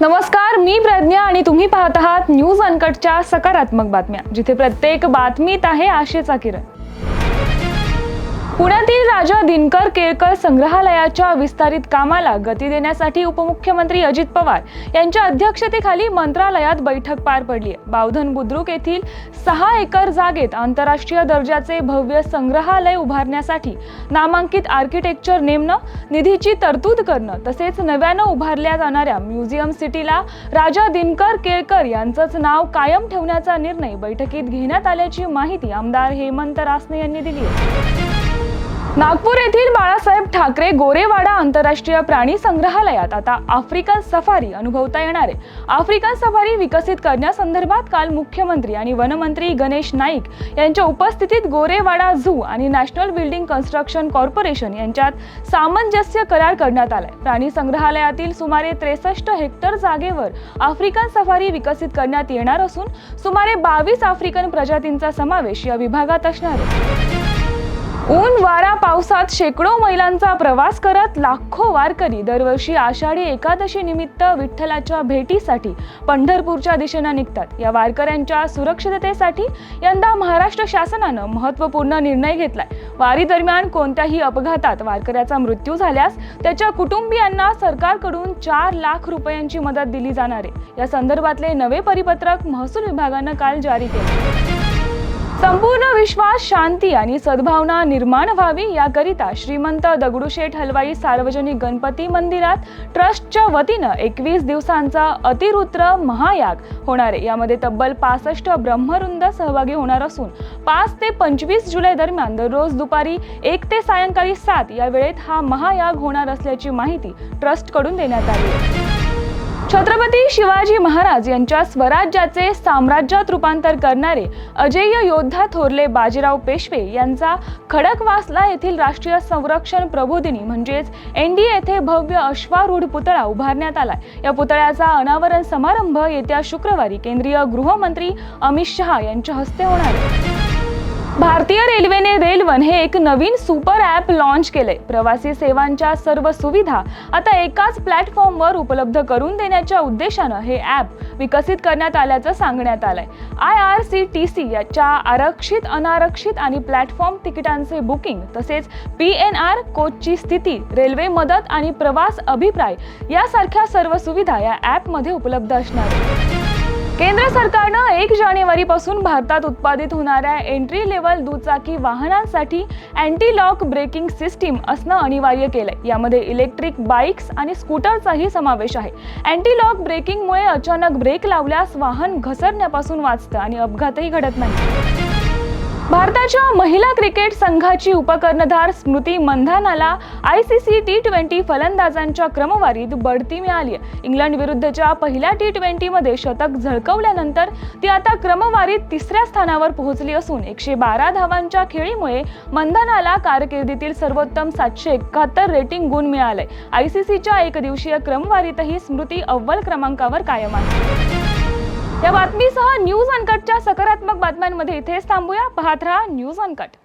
नमस्कार मी प्रज्ञा आणि तुम्ही पाहत आहात न्यूज अनकटच्या सकारात्मक बातम्या जिथे प्रत्येक बातमीत आहे आशेचा किरण. पुण्यातील राजा दिनकर केळकर संग्रहालयाच्या विस्तारित कामाला गती देण्यासाठी उपमुख्यमंत्री अजित पवार यांच्या अध्यक्षतेखाली मंत्रालयात बैठक पार पडली. आहे बावधन बुद्रुक येथील सहा एकर जागेत आंतरराष्ट्रीय दर्जाचे भव्य संग्रहालय उभारण्यासाठी नामांकित आर्किटेक्चर नेमणं निधीची तरतूद करणं तसेच नव्यानं उभारल्या जाणाऱ्या म्युझियम सिटीला राजा दिनकर केळकर यांचंच नाव कायम ठेवण्याचा निर्णय बैठकीत घेण्यात आल्याची माहिती आमदार हेमंत रासने यांनी दिली आहे. नागपूर येथील बाळासाहेब ठाकरे गोरेवाडा आंतरराष्ट्रीय प्राणी संग्रहालयात आता आफ्रिकन सफारी अनुभवता येणार. आहे आफ्रिकन सफारी विकसित करण्यासंदर्भात काल मुख्यमंत्री आणि वनमंत्री गणेश नाईक यांच्या उपस्थितीत गोरेवाडा झू आणि नॅशनल बिल्डिंग कन्स्ट्रक्शन कॉर्पोरेशन यांच्यात सामंजस्य करार करण्यात आलाय. प्राणी संग्रहालयातील सुमारे त्रेसष्ट हेक्टर जागेवर आफ्रिकन सफारी विकसित करण्यात येणार असून सुमारे बावीस आफ्रिकन प्रजातींचा समावेश या विभागात असणार आहे. ऊन वारा पावसात शेकडो महिलांचा प्रवास करत लाखो वारकरी दरवर्षी आषाढी एकादशी निमित्त विठ्ठलाच्या भेटीसाठी पंढरपूरच्या दिशेनं निघतात. या वारकऱ्यांच्या सुरक्षिततेसाठी यंदा महाराष्ट्र शासनानं महत्त्वपूर्ण निर्णय घेतलाय. वारी दरम्यान कोणत्याही अपघातात वारकऱ्याचा मृत्यू झाल्यास त्याच्या कुटुंबियांना सरकारकडून चार लाख रुपयांची मदत दिली जाणार आहे. या संदर्भातले नवे परिपत्रक महसूल विभागानं काल जारी केले. संपूर्ण विश्वास शांती आणि सद्भावना निर्माण व्हावी याकरिता श्रीमंत दगडूशेठ हलवाई सार्वजनिक गणपती मंदिरात ट्रस्टच्या वतीनं एकवीस दिवसांचा अतिरुद्र महायाग होणार आहे. यामध्ये तब्बल पासष्ट ब्रह्मरुंद सहभागी होणार असून पाच ते पंचवीस जुलै दरम्यान दररोज दुपारी एक ते सायंकाळी सात या वेळेत हा महायाग होणार असल्याची माहिती ट्रस्टकडून देण्यात आली आहे. छत्रपती शिवाजी महाराज यांच्या स्वराज्याचे साम्राज्यात रूपांतर करणारे अजेय योद्धा थोरले बाजीराव पेशवे यांचा खडकवासला येथील राष्ट्रीय संरक्षण प्रबोधिनी म्हणजेच एन डी येथे भव्य अश्वारूढ पुतळा उभारण्यात आलाय या पुतळ्याचा अनावरण समारंभ येत्या शुक्रवारी केंद्रीय गृहमंत्री अमित शहा यांच्या हस्ते होणार आहे. भारतीय रेल्वेने रेलवन हे एक नवीन सुपर ॲप लॉन्च केलंय. प्रवासी सेवांच्या सर्व सुविधा आता एकाच प्लॅटफॉर्मवर उपलब्ध करून देण्याच्या उद्देशानं हे ॲप विकसित करण्यात आल्याचं सांगण्यात आलंय. I R C T C याच्या आरक्षित अनारक्षित आणि प्लॅटफॉर्म तिकिटांचे बुकिंग तसेच पी एन आर कोचची स्थिती रेल्वे मदत आणि प्रवास अभिप्राय यासारख्या सर्व सुविधा या ॲपमध्ये उपलब्ध असणार आहेत. केंद्र सरकारनं एक जानेवारीपासून भारतात उत्पादित होणाऱ्या एंट्री लेवल दुचाकी वाहनांसाठी अँटी लॉक ब्रेकिंग सिस्टीम असणं अनिवार्य केलंय. यामध्ये इलेक्ट्रिक बाईक्स आणि स्कूटरचाही समावेश आहे. अँटी लॉक ब्रेकिंगमुळे अचानक ब्रेक लावल्यास वाहन घसरण्यापासून वाचतं आणि अपघातही घडत नाही. भारताच्या महिला क्रिकेट संघाची उपकर्णधार Smriti मंधानाला I C C T twenty फलंदाजांच्या क्रमवारीत बढती मिळाली आहे. इंग्लंड विरुद्धच्या पहिल्या टी ट्वेंटीमध्ये शतक झळकवल्यानंतर ती आता क्रमवारीत तिसऱ्या स्थानावर पोहोचली असून एकशे बारा धावांच्या खेळीमुळे मंधानाला कारकिर्दीतील सर्वोत्तम सातशे एकाहत्तर रेटिंग गुण मिळालंय आय सी सीच्या एकदिवसीय क्रमवारीतही स्मृती अव्वल क्रमांकावर कायम आहे. या बातमीसह न्यूज अनकटच्या सकारात्मक बातम्यांमध्ये इथेच थांबूया. पाहत राहा न्यूज अनकट.